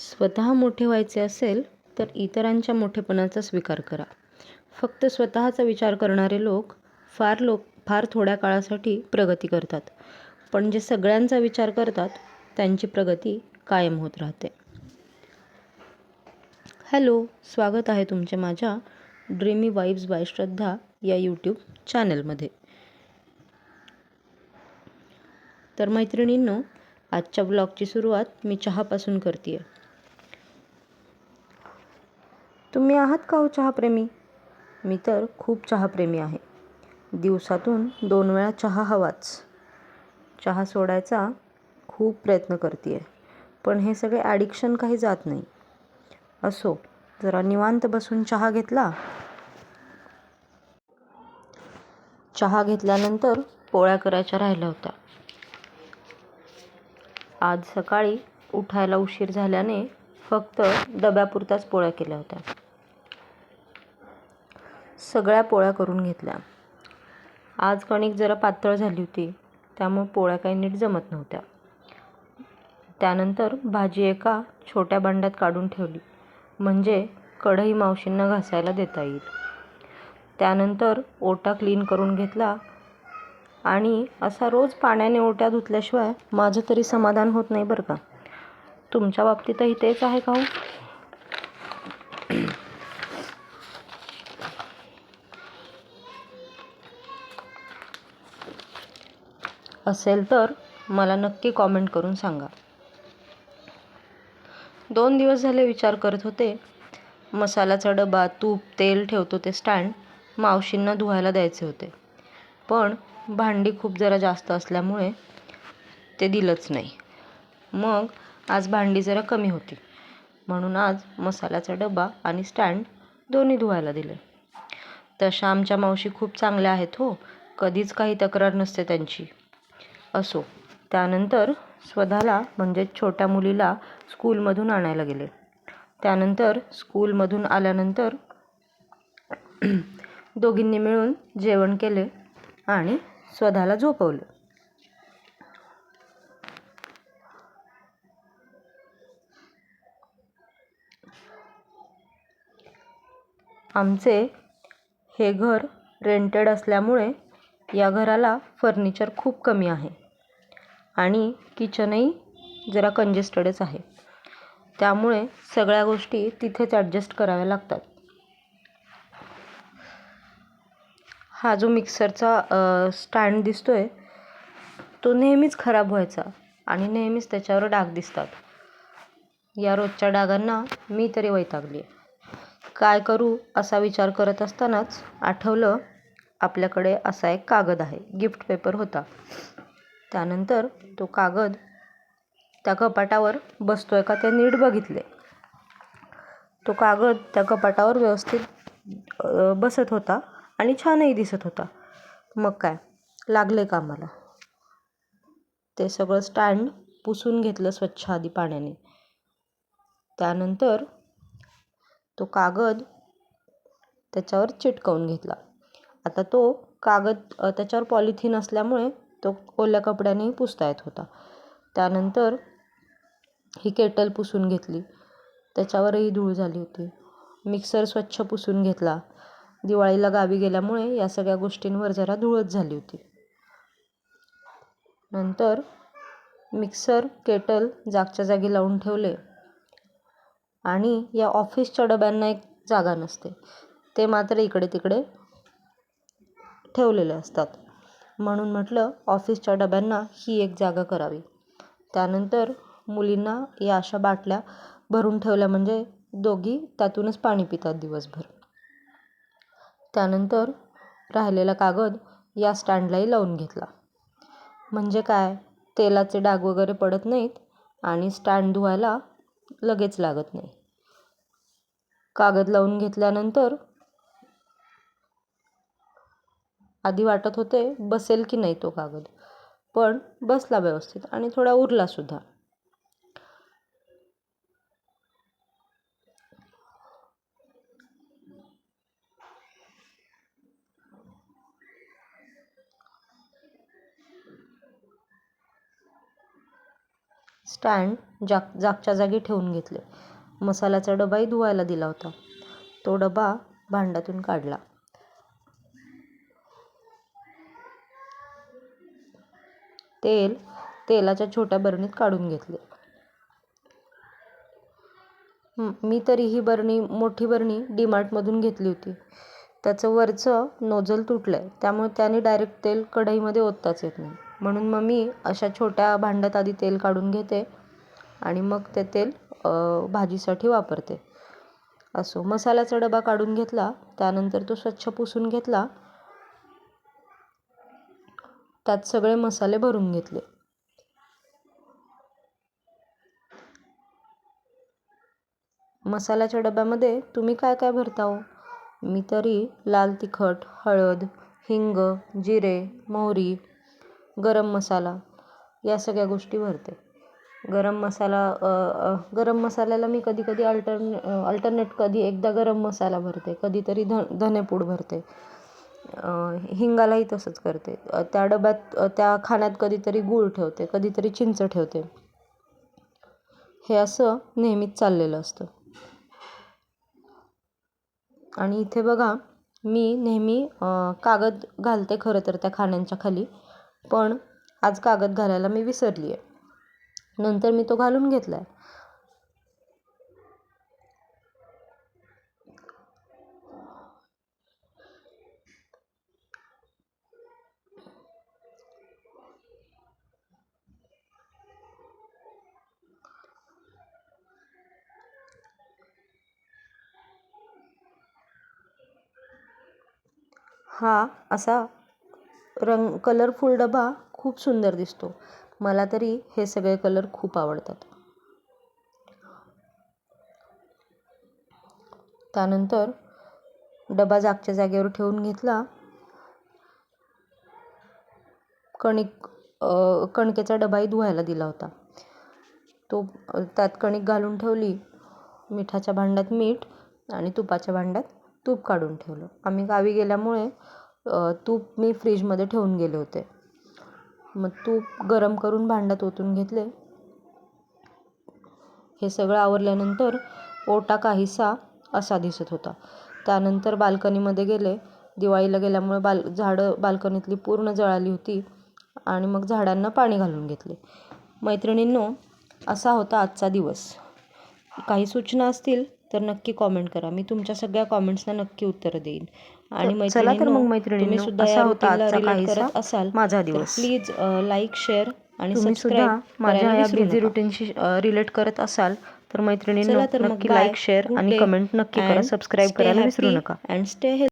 स्वतः मोठे व्हायचे असेल तर इतरांच्या मोठेपणाचा स्वीकार करा. फक्त स्वतःचा विचार करणारे लोक फार लोक फार थोड्या काळासाठी प्रगती करतात. पण जे सगळ्यांचा विचार करतात त्यांची प्रगती कायम होत राहते. हॅलो स्वागत आहे तुमचे माझ्या ड्रीमी वाईब्स बाय श्रद्धा या यूट्यूब चॅनलमध्ये. तर मैत्रिणींनो आजच्या ब्लॉगची सुरुवात मी चहापासून करते आहे तुम्ही आहात का हो चहाप्रेमी? मी तर खूप चहाप्रेमी आहे. दिवसातून दोन वेळा चहा हवाच. चहा सोडायचा खूप प्रयत्न करते आहे पण हे सगळे ॲडिक्शन काही जात नाही. असो जरा निवांत बसून चहा घेतला? चहा घेतल्यानंतर पोळ्या करायच्या राहिल्या होत्या. आज सकाळी उठायला उशीर झाल्याने फक्त डब्यापुरत्याच पोळ्या केल्या होत्या. सगळ्या पोळ्या करून घेतल्या. आज कणिक जरा पातळ झाली होती त्यामुळे पोळ्या काही नीट जमत नव्हत्या. त्यानंतर भाजी एका छोट्या भांड्यात काढून ठेवली. म्हणजे कढई मावशींना घासायला देता येईल. त्यानंतर ओटा क्लीन करून घेतला आणि असा रोज पाण्याने ओट्या धुतल्याशिवाय माझं तरी समाधान होत नाही बरं का? तुमच्या बाबतीतही तेच आहे का हो? असेल तर मला नक्की कॉमेंट करून सांगा. दोन दिवस झाले विचार करत होते. मसाल्याचा डबा तूप तेल ठेवतो ते स्टँड मावशींना धुवायला द्यायचे होते. पण भांडी खूप जरा जास्त असल्यामुळे ते दिलंच नाही. मग आज भांडी जरा कमी होती. म्हणून आज मसाल्याचा डबा आणि स्टँड दोन्ही धुवायला दिले. तशा आमच्या मावशी खूप चांगल्या आहेत हो. कधीच काही तक्रार नसते त्यांची. असो. त्यानंतर स्वतःला म्हणजे छोट्या मुलीला स्कूलमधून आणायला गेले. त्यानंतर स्कूलमधून आल्यानंतर दोघींनी मिळून जेवण केले आणि स्वतःला झोपवलं. आमचे हे घर रेंटेड असल्यामुळे या घराला फर्निचर खूप कमी आहे. आणि किचनही जरा कंजेस्टेडच आहे. त्यामुळे सगळ्या गोष्टी तिथेच ॲडजस्ट कराव्या लागतात. हा जो मिक्सरचा स्टँड दिसतो आहे तो नेहमीच खराब व्हायचा आणि नेहमीच त्याच्यावर डाग दिसतात. या रोजच्या डागांना मी तरी वैतागली काय करू असा विचार करत असतानाच आठवलं आपल्याकडे असा एक कागद आहे. गिफ्ट पेपर होता. त्यानंतर तो कागद त्या कपाटावर बसतोय का ते नीट बघितले. तो कागद त्या कपाटावर व्यवस्थित बसत होता आणि छानही दिसत होता. मग काय? लागले का मला ते सगळं स्टँड पुसून घेतलं स्वच्छ आधी पाण्याने. त्यानंतर तो कागद त्याच्यावर चिटकवून घेतला. आता तो कागद त्याच्यावर पॉलिथिन असल्यामुळे तो ओल्या कपड्यानेही पुसता येत होता. त्यानंतर ही केटल पुसून घेतली. त्याच्यावरही धूळ झाली होती. मिक्सर स्वच्छ पुसून घेतला. दिवाळीला गावी गेल्यामुळे या सगळ्या गोष्टींवर जरा धुळच झाली होती. नंतर मिक्सर केटल जागच्या जागी लावून ठेवले. आणि या ऑफिसच्या डब्यांना एक जागा नसते. ते मात्र इकडे तिकडे ठेवलेले असतात. म्हणून म्हटलं ऑफिसच्या डब्यांना ही एक जागा करावी. त्यानंतर मुलींना या अशा बाटल्या भरून ठेवल्या म्हणजे दोघी त्यातूनच पाणी पितात दिवसभर. त्यानंतर राहिलेला कागद या स्टँडलाही लावून घेतला. म्हणजे काय? तेलाचे डाग वगैरे पडत नाहीत आणि स्टँड धुवायला लगेच लागत नाही. कागद लावून घेतल्यानंतर आधी वाटत होते बसेल की नाही तो कागद. पण बसला व्यवस्थित आणि थोडा उरला सुद्धा. स्टँड जाग जागच्या जागी ठेवून घेतले. मसाल्याचा डबाही धुवायला दिला होता. तो डबा भांड्यातून काढला. तेल तेलाच्या छोट्या बरणीत काढून घेतले. मी तरी ही बरणी मोठी बरणी डीमार्टमधून घेतली होती. त्याचं वरचं नोझल तुटलं आहे त्यामुळे त्याने डायरेक्ट तेल कढईमध्ये ओतताच येत नाही. म्हणून मग मी अशा छोट्या भांड्यात आधी तेल काढून घेते आणि मग ते तेल भाजीसाठी वापरते. असो मसाल्याचा डबा काढून घेतला त्यानंतर तो स्वच्छ पुसून घेतला त्यात सगळे मसाले भरून घेतले. मसाल्याच्या डब्यामध्ये तुम्ही काय काय भरता हो मी तरी लाल तिखट हळद हिंग जिरे मोहरी गरम मसाला या सगळ्या गोष्टी भरते. गरम मसाला गरम मसाल्याला मी कधी कधी अल्टरने अल्टरनेट कधी एकदा गरम मसाला भरते कधीतरी ध धनेपूड भरते. हिंगालाही तसंच करते. त्या डब्यात त्या खाण्यात कधीतरी गूळ ठेवते कधीतरी चिंच ठेवते. हे असं नेहमीच चाललेलं असतं. आणि इथे बघा मी नेहमी कागद घालते खरं तर त्या खाण्यांच्या खाली पण आज कागद घालायला मी विसरली आहे नंतर मी तो घालून घेतला आहे हा असा रंग कलरफुल डबा खूप सुंदर दिसतो. मला तरी हे सगळे कलर खूप आवडतात. त्यानंतर डबा जागच्या जागेवर ठेवून घेतला. कणिक कणकेचा डबाही धुवायला दिला होता. तो त्यात कणिक घालून ठेवली. मिठाच्या भांड्यात मीठ आणि तुपाच्या भांड्यात तूप काढून ठेवलं. आम्ही गावी गेल्यामुळे तूप मी फ्रीजमध्ये ठेवून गेले होते. मग तूप गरम करून भांड्यात ओतून घेतले. हे सगळं आवरल्यानंतर ओटा काहीसा असा दिसत होता. त्यानंतर बाल्कनीमध्ये गेले. दिवाळीला गेल्यामुळे बाल झाडं बाल्कनीतली पूर्ण जळाली होती आणि मग झाडांना पाणी घालून घेतले. मैत्रिणींनो असा होता आजचा दिवस. काही सूचना असतील? तर नक्की कॉमेंट करा. मी तुमच्या सगळ्या कॉमेंट्सना नक्की उत्तर देईन. आणि चला तर मग तुम्ही सुद्धा या होता routine ला आजचा relate काहीसा करत असाल माझा दिवस. प्लीज लाईक शेअर आणि सबस्क्राईब माझ्या या बिझी रुटीन रुटीनशी रिलेट करत असाल तर मैत्रिणींनो नक्की लाईक शेअर आणि कमेंट नक्की करा. सबस्क्राईब करायला विसरू नका. stay healthy.